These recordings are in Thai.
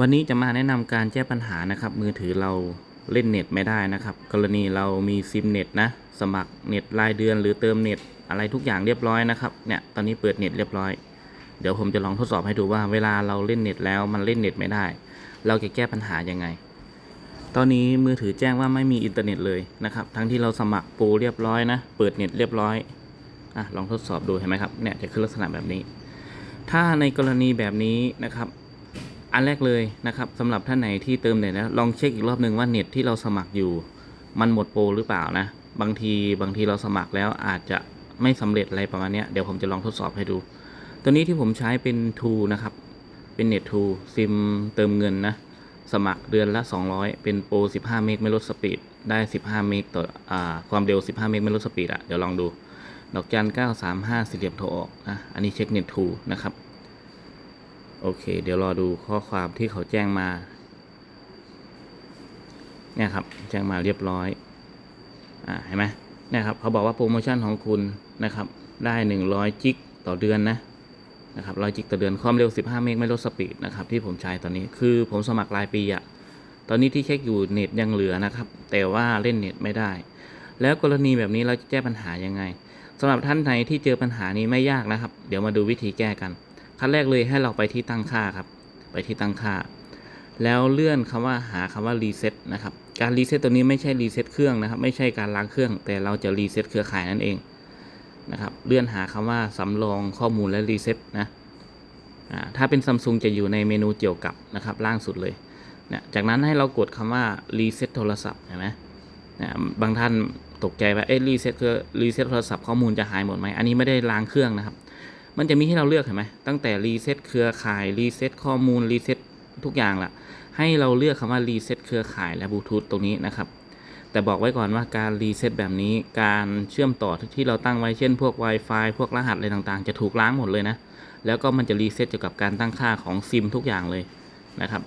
วันนี้จะมาแนะนำการแก้ปัญหานะครับ มือถือเราเล่นเน็ตไม่ได้นะครับ กรณีเรามีซิมเน็ตนะสมัครเน็ตรายเดือนหรือเติมเน็ตอะไรทุกอย่างเรียบร้อยนะครับเนี่ยตอนนี้เปิดเน็ตเรียบร้อย เดี๋ยวผมจะลองทดสอบให้ดูว่าเวลาเราเล่นเน็ตแล้วมันเล่นเน็ตไม่ได้ เราจะแก้ปัญหายังไง ตอนนี้มือถือแจ้งว่าไม่มีอินเทอร์เน็ตเลยนะครับทั้งที่เราสมัครปรเรียบร้อยนะเปิดเน็ตเรียบร้อยอะลองทดสอบดูเห็นไหมครับเนี่ยจะขึ้นลักษณะแบบนี้ ถ้าในกรณีแบบนี้นะครับ อันแรกเลยนะครับสำหรับท่านไหนที่เติมเน็ตนะลองเช็คอีกรอบหนึ่งว่าเน็ตที่เราสมัครอยู่ มันหมดโปรหรือเปล่านะ บางทีบางทีเราสมัครแล้วอาจจะไม่สำเร็จอะไรประมาณนี้เดี๋ยวผมจะลองทดสอบให้ดู ตัวนี้ที่ผมใช้เป็น t ูนะครับ เป็นเน็ต t ูซิมเติมเงินนะ สมัครเดือนละ 200 เป็นโปร 15 เมกไม่ลดสปีด ได้ 15 เมกต่ออความเร็ว 15 เมกไม่ลดสปีดอะเดี๋ยวลองดู ดอกจัน 935 สี่เหลี่ยมโทรออกนะ อันนี้เช็คเน็ต t ูนะครับ โอเค เดี๋ยวรอดูข้อความที่เขาแจ้งมา เนี่ยครับ แจ้งมาเรียบร้อย อ่า เห็นไหมเนี่ยครับ เขาบอกว่าโปรโมชั่นของคุณนะครับ ได้ 100 จิกต่อเดือนนะนะครับร้อยจิกต่อเดือนความเร็ว 15 เมกไม่ลดสปีดนะครับที่ผมใช้ตอนนี้คือผมสมัครรายปีอะตอนนี้ที่เช็คอยู่เน็ตยังเหลือนะครับ แต่ว่าเล่นเน็ตไม่ได้ แล้วกรณีแบบนี้เราจะแก้ปัญหายังไงสำหรับท่านไหนที่เจอปัญหานี้ไม่ยากนะครับ เดี๋ยวมาดูวิธีแก้กัน ขั้นแรกเลยให้เราไปที่ตั้งค่าครับ ไปที่ตั้งค่า แล้วเลื่อนคำว่าหาคำว่ารีเซ็ตนะครับ การรีเซ็ตตัวนี้ไม่ใช่รีเซ็ตเครื่องนะครับ ไม่ใช่การล้างเครื่อง แต่เราจะรีเซ็ตเครือข่ายนั่นเองนะครับ เลื่อนหาคำว่าสำรองข้อมูลและรีเซ็ตนะถ้าเป็นซัมซุงจะอยู่ในเมนูเกี่ยวกับนะครับล่างสุดเลยนี่ยจากนั้นให้เรากดคำว่ารีเซ็ตโทรศัพท์เห็นไหมนี่ยบางท่านตกใจว่าเอ๊ะรีเซ็ตคือรีเซ็ตโทรศัพท์ข้อมูลจะหายหมดไหมอันนี้ไม่ได้ล้างเครื่องนะครับ มันจะมีให้เราเลือกเห็นไหมตั้งแต่รีเซ็ตเครือข่ายรีเซ็ตข้อมูลรีเซ็ตทุกอย่างละให้เราเลือกคำว่ารีเซ็ตเครือข่ายและบลูทูธตรงนี้นะครับแต่บอกไว้ก่อนว่าการรีเซ็ตแบบนี้การเชื่อมต่อที่เราตั้งไว้เช่น พวก Wi-Fi พวกรหัสอะไรต่างๆ จะถูกล้างหมดเลยนะ แล้วก็มันจะรีเซ็ตเกี่ยวกับการตั้งค่าของซิมทุกอย่างเลยนะครับ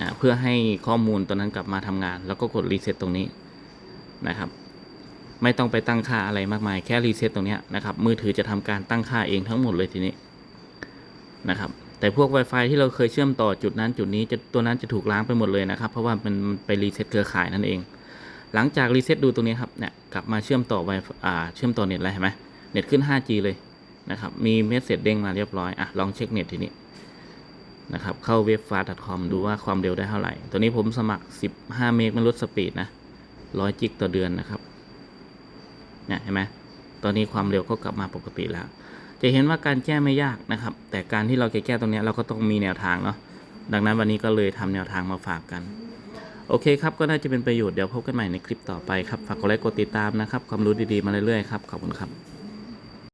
อ่าเพื่อให้ข้อมูลตัวนั้นกลับมาทำงาน แล้วก็กดรีเซ็ตตรงนี้นะครับ ไม่ต้องไปตั้งค่าอะไรมากมายแค่รีเซ็ตตรงนี้นะครับ มือถือจะทำการตั้งค่าเองทั้งหมดเลยทีนี้นะครับ แต่พวก Wi-Fi ที่เราเคยเชื่อมต่อจุดนั้นจุดนี้จะตัวนั้นจะถูกล้างไปหมดเลยนะครับ เพราะว่ามันไปรีเซ็ตเครือข่ายนั่นเอง หลังจากรีเซ็ตดูตรงนี้ครับเนี่ยกลับมาเชื่อมต่อ Wi-Fi อ่าเชื่อมต่อเน็ตแล้วเห็นไหมเน็ตขึ้น 5G เลยนะครับ มีเมสเซจเด้งมาเรียบร้อยอะลองเช็คเน็ตทีนี้นะครับเข้าเว็บฟา c o m ดูว่าความเร็วได้เท่าไหร่ ตัวนี้ผมสมัคร 15 เมกมันลดสปีดนะ 100 จิกต่อเดือนนะครับ เนี่ยเห็นไหมตอนนี้ความเร็วก็กลับมาปกติแล้ว จะเห็นว่าการแก้ไม่ยากนะครับ แต่การที่เราจะแก้ตรงนี้เราก็ต้องมีแนวทางเนาะดังนั้นวันนี้ก็เลยทำแนวทางมาฝากกัน โอเคครับ ก็น่าจะเป็นประโยชน์เดี๋ยวพบกันใหม่ในคลิปต่อไปครับ ฝากกดไลค์กดติดตามนะครับ ความรู้ดีๆมาเรื่อยๆครับ ขอบคุณครับ